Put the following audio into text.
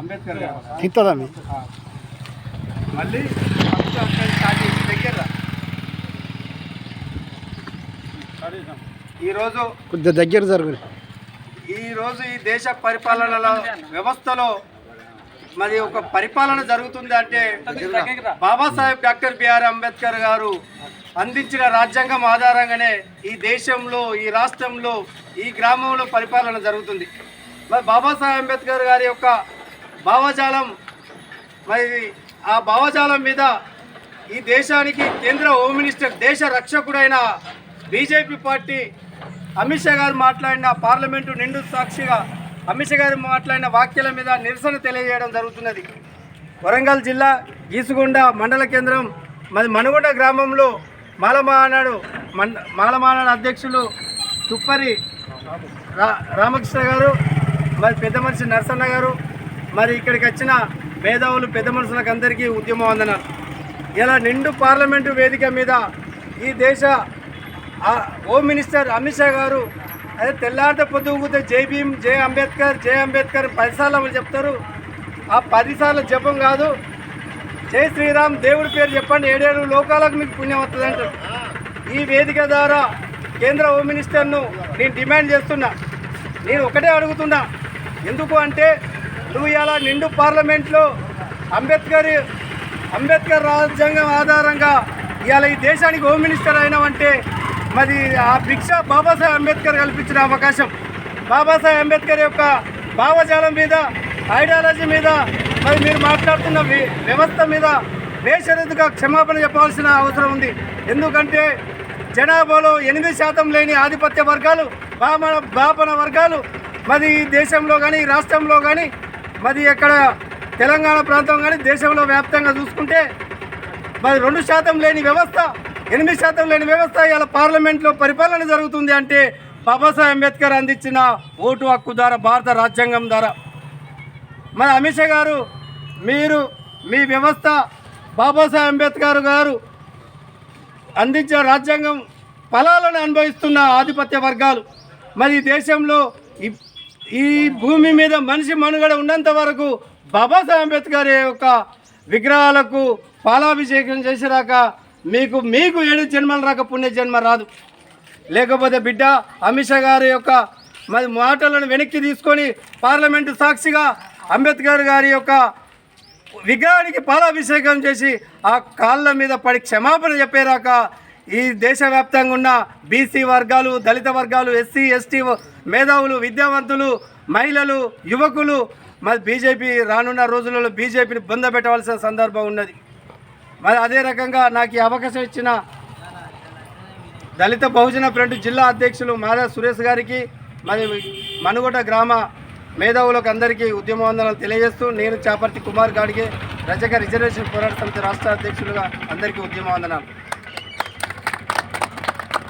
అంబేద్కర్ గారు మీ. మళ్ళీ. ఈరోజు కొద్దిగా దగ్గర జరుగు ఈరోజు ఈ దేశ పరిపాలనలో వ్యవస్థలో మరి ఒక పరిపాలన జరుగుతుంది అంటే బాబాసాహెబ్ డాక్టర్ బిఆర్ అంబేద్కర్ గారు అందించిన రాజ్యాంగం ఆధారంగానే ఈ దేశంలో ఈ రాష్ట్రంలో ఈ గ్రామంలో పరిపాలన జరుగుతుంది మరి బాబాసాహెబ్ అంబేద్కర్ గారి యొక్క భావజాలం. మరి ఆ భావజాలం మీద ఈ దేశానికి కేంద్ర హోమ్ మినిస్టర్ దేశ రక్షకుడైన బీజేపీ పార్టీ అమిత్ షా గారు మాట్లాడిన పార్లమెంటు నిండు సాక్షిగా అమిత్ షా గారు మాట్లాడిన వాక్యాల మీద నిరసన తెలియజేయడం జరుగుతున్నది. వరంగల్ జిల్లా గీసుగొండ మండల కేంద్రం మరి మనుగొండ గ్రామంలో మాలమానాడు మండ మాలమానాడు అధ్యక్షులు తుప్పరి రా రామకృష్ణ గారు మరి పెద్ద మనిషి నరసన్న గారు మరి ఇక్కడికి వచ్చిన మేధావులు పెద్ద మనుషులకు అందరికీ ఉద్యమం వందనాలు. ఇలా నిండు పార్లమెంటు వేదిక మీద ఈ దేశ హోమ్ మినిస్టర్ అమిత్ షా గారు అదే తెల్లారితే పొద్దుగుతే జై భీమ్ జై అంబేద్కర్ జై అంబేద్కర్ పదిసార్లు చెప్తారు. ఆ పదిసార్లు జపం కాదు. జై శ్రీరామ్ దేవుడి పేరు చెప్పండి. ఏడేడు లోకాలకు మీకు పుణ్యం వస్తుంది అంటారు. ఈ వేదిక ద్వారా కేంద్ర హోమ్ మినిస్టర్ను నేను డిమాండ్ చేస్తున్నా. నేను ఒకటే అడుగుతున్నా. ఎందుకు అంటే నువ్వు ఇలా నిండు పార్లమెంట్లో అంబేద్కర్ అంబేద్కర్ రాజ్యాంగం ఆధారంగా ఇవాళ ఈ దేశానికి హోమ్ మినిస్టర్ అయినావంటే మరి ఆ భిక్ష బాబాసాహెబ్ అంబేద్కర్ కల్పించిన అవకాశం. బాబాసాహెబ్ అంబేద్కర్ యొక్క భావజాలం మీద ఐడియాలజీ మీద మరి మీరు మాట్లాడుతున్న వ్యవస్థ మీద బేషరతుగా క్షమాపణ చెప్పాల్సిన అవసరం ఉంది. ఎందుకంటే జనాభాలో ఎనిమిది శాతం లేని ఆధిపత్య వర్గాలు బాపన బాపన వర్గాలు మరి ఈ దేశంలో కానీ రాష్ట్రంలో కానీ మరి ఎక్కడ తెలంగాణ ప్రాంతం కానీ దేశంలో వ్యాప్తంగా చూసుకుంటే మరి రెండు శాతం లేని వ్యవస్థ ఎనిమిది శాతం లేని వ్యవస్థ ఇలా పార్లమెంట్లో పరిపాలన జరుగుతుంది అంటే బాబాసాహెబ్ అంబేద్కర్ అందించిన ఓటు హక్కు ద్వారా భారత రాజ్యాంగం ద్వారా. మరి అమిత్ షా గారు మీరు మీ వ్యవస్థ బాబాసాహెబ్ అంబేద్కర్ గారు అందించిన రాజ్యాంగం ఫలాలను అనుభవిస్తున్న ఆధిపత్య వర్గాలు. మరి దేశంలో ఈ- భూమి మీద మనిషి మనుగడ ఉన్నంత వరకు బాబాసాహెబ్ అంబేద్కర్ యొక్క విగ్రహాలకు పాలాభిషేకం చేసిరాక మీకు మీకు ఏడు జన్మలు రాక పుణ్య జన్మ రాదు. లేకపోతే బిడ్డ అమిత్ షా గారి యొక్క మరి మాటలను వెనక్కి తీసుకొని పార్లమెంటు సాక్షిగా అంబేద్కర్ గారి యొక్క విగ్రహానికి పాలాభిషేకం చేసి ఆ కాళ్ళ మీద పడి క్షమాపణ చెప్పేరాక ఈ దేశవ్యాప్తంగా ఉన్న బీసీ వర్గాలు దళిత వర్గాలు ఎస్సీ ఎస్టీ మేధావులు విద్యావంతులు మహిళలు యువకులు మరి బీజేపీ రానున్న రోజులలో బీజేపీని బొందబెట్టవలసిన సందర్భం ఉన్నది. మరి అదే రకంగా నాకు ఈ అవకాశం ఇచ్చిన దళిత బహుజన ఫ్రంట్ జిల్లా అధ్యక్షులు మాదా సురేష్ గారికి మరి మనుగొండ గ్రామ మేధావులకు అందరికీ ఉద్యమ వందనాలు తెలియజేస్తూ నేను చాపర్తి కుమార్ గాడికి రజక రిజర్వేషన్ పోరాట సమితి రాష్ట్ర అధ్యక్షులుగా అందరికీ ఉద్యమ వందనాలు